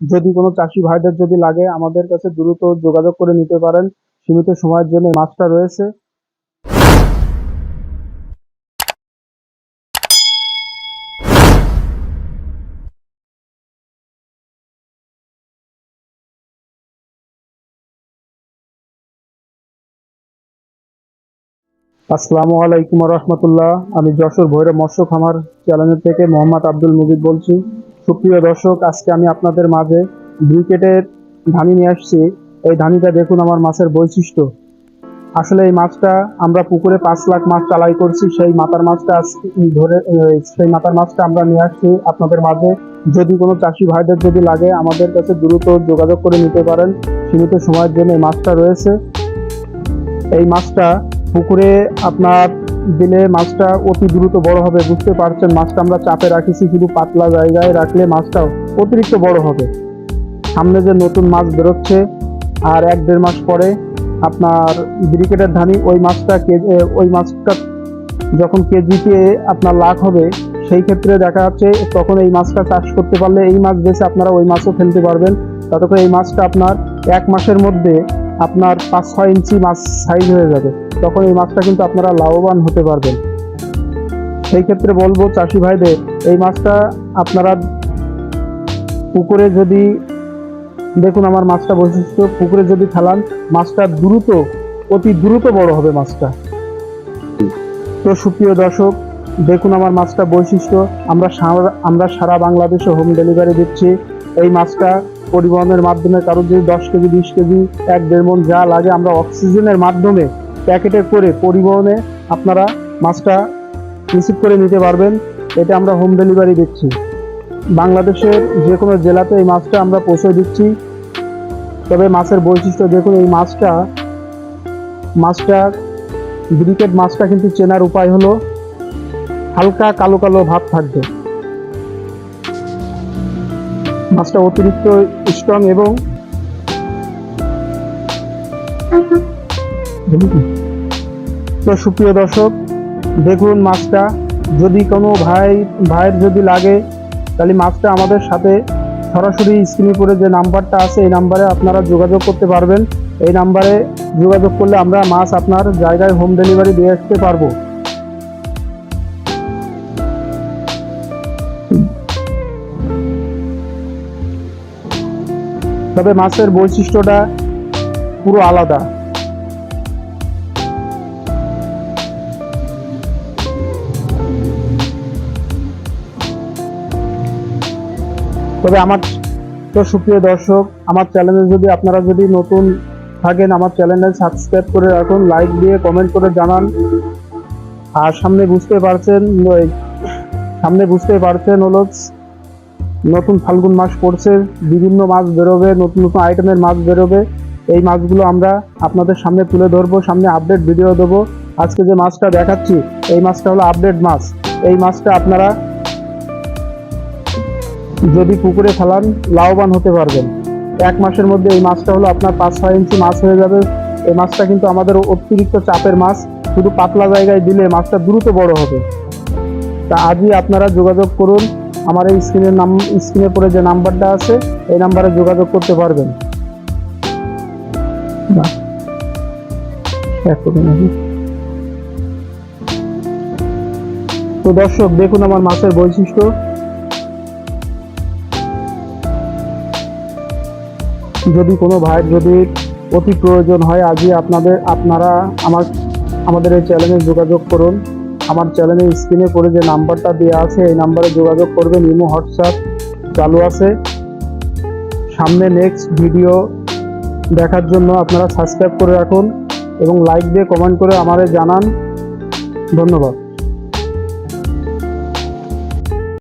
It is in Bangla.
যদি কোনো চাষি ভাইদের যদি লাগে, আমাদের কাছে দ্রুত যোগাযোগ করে নিতে পারেন। সীমিত সময়ের জন্য মাছটা রয়েছে। আসসালামু আলাইকুম রহমতুল্লাহ। আমি যশোর ভৈরব মৎস্য খামার চ্যানেল থেকে মোহাম্মদ আব্দুল মুজিদ বলছি। সুপ্রিয় দর্শক, আজকে আমি আপনাদের মাঝে ব্রিকেটের ধানি নিয়ে আসছি। এই ধানিটা দেখুন আমার মাছের বৈশিষ্ট্য। আসলে এই মাছটা আমরা পুকুরে পাঁচ লাখ মাছ চালাই করছি, সেই মাথার মাছটা আজকে ধরে সেই মাথার মাছটা আমরা নিয়ে আসছি আপনাদের মাঝে। যদি কোনো চাষি ভাইদের যদি লাগে, আমাদের কাছে দ্রুত যোগাযোগ করে নিতে পারেন। সীমিত সময়ের জন্য এই মাছটা রয়েছে। এই মাছটা পুকুরে আপনার দিলে মাছটা অতি দ্রুত বড় হবে, বুঝতে পারছেন? মাছটা আমরা চাপে রাখিছি, শুধু পাতলা জায়গায় রাখলে মাছটা অতিরিক্ত বড় হবে। সামনে যে নতুন মাছ বেরোচ্ছে, আর এক দেড় মাস পরে আপনার ব্রিকেটের ধানি, ওই মাছটা ওই মাছটা যখন কেজিতে আপনার লাখ হবে, সেই ক্ষেত্রে দেখা যাচ্ছে তখন এই মাছটা চাষ করতে পারলে এই মাছ বেছে আপনারা ওই মাছও ফেলতে পারবেন। ততক্ষণ এই মাছটা আপনার এক মাসের মধ্যে আপনার পাঁচ, ছয় ইঞ্চি মাছ সাইজ হয়ে যাবে। তখন এই মাছটা কিন্তু আপনারা লাভবান হতে পারবেন। সেই ক্ষেত্রে বলব চাষি ভাইদের, এই মাছটা আপনারা পুকুরে যদি, দেখুন আমার মাছটা বৈশিষ্ট্য, পুকুরে যদি ফেলান, মাছটা দ্রুত, অতি দ্রুত বড় হবে মাছটা। তো সুপ্রিয় দর্শক, দেখুন আমার মাছটা বৈশিষ্ট্য, আমরা আমরা সারা বাংলাদেশে হোম ডেলিভারি দিচ্ছি। এই মাছটা পরিবহনের মাধ্যমে কারোর যদি দশ কেজি, বিশ কেজি, এক দেড় মন যা লাগে আমরা অক্সিজেনের মাধ্যমে প্যাকেটে করে পরিবহনে আপনারা মাছটা রিসিভ করে নিতে পারবেন। এটা আমরা হোম ডেলিভারি দিচ্ছি। বাংলাদেশের যে কোনো জেলাতে এই মাছটা আমরা পৌঁছে দিচ্ছি। তবে মাছের বৈশিষ্ট্য দেখুন, এই মাছটা মাছটা ব্রিকেট মাছটা কিন্তু চেনার উপায় হলো হালকা কালো কালো ভাব থাকবে। মাছটা অতিরিক্ত স্ট্রং এবং তো সুপ্রিয় দর্শক, দেখুন মাছটা। যদি কোনো ভাই, ভাইয়ের যদি লাগে, তাহলে মাছটা আমাদের সাথে সরাসরি স্ক্রিনে পরে যে নাম্বারটা আছে, এই নাম্বারে আপনারা যোগাযোগ করতে পারবেন। এই নাম্বারে যোগাযোগ করলে আমরা মাছ আপনার জায়গায় হোম ডেলিভারি দিয়ে আসতে পারব। তবে মাছের বৈশিষ্ট্যটা পুরো আলাদা। তবে আমার তো সুপ্রিয় দর্শক, আমার চ্যানেলে যদি আপনারা যদি নতুন থাকেন, আমার চ্যানেলে সাবস্ক্রাইব করে রাখুন, লাইক দিয়ে কমেন্ট করে জানান। আর সামনে বুঝতে পারছেন সামনে বুঝতে পারছেন হলো নতুন ফাল্গুন মাস পড়ছে, বিভিন্ন মাছ বেরোবে, নতুন নতুন আইটেমের মাছ বেরোবে। এই মাছগুলো আমরা আপনাদের সামনে তুলে ধরবো, সামনে আপডেট ভিডিও দেবো। আজকে যে মাছটা দেখাচ্ছি, এই মাছটা হলো আপডেট মাছ। এই মাছটা আপনারা যদি পুকুরে ফেলান, লাভবান হতে পারবেন। এক মাসের মধ্যে এই মাছটা হলো আপনার পাঁচ ছয় ইঞ্চি মাছ হয়ে যাবে। এই মাছটা কিন্তু আমাদের অতিরিক্ত চাপের মাছ, শুধু পাতলা জায়গায় দিলে মাছটা দ্রুত বড় হবে। তা আজই আপনারা যোগাযোগ করুন আমার এই স্ক্রিনের নাম স্ক্রিনে পরে যে নাম্বারটা আছে, এই নাম্বারে যোগাযোগ করতে পারবেন। তো দর্শক, দেখুন আমার মাছের বৈশিষ্ট্য। যদি কোনো ভাইয়ের যদি অতি প্রয়োজন হয়, আজই আপনাদের, আপনারা আমার, আমাদের এই চ্যানেলে যোগাযোগ করুন। আমার চ্যানেলের স্ক্রিনে পড়ে যে নাম্বারটা দেওয়া আছে, এই নাম্বারে যোগাযোগ করবেন, ইমো, হোয়াটসঅ্যাপ চালু আছে। সামনে নেক্সট ভিডিও দেখার জন্য আপনারা সাবস্ক্রাইব করে রাখুন এবং লাইক দিয়ে কমেন্ট করে আমারে জানান। ধন্যবাদ।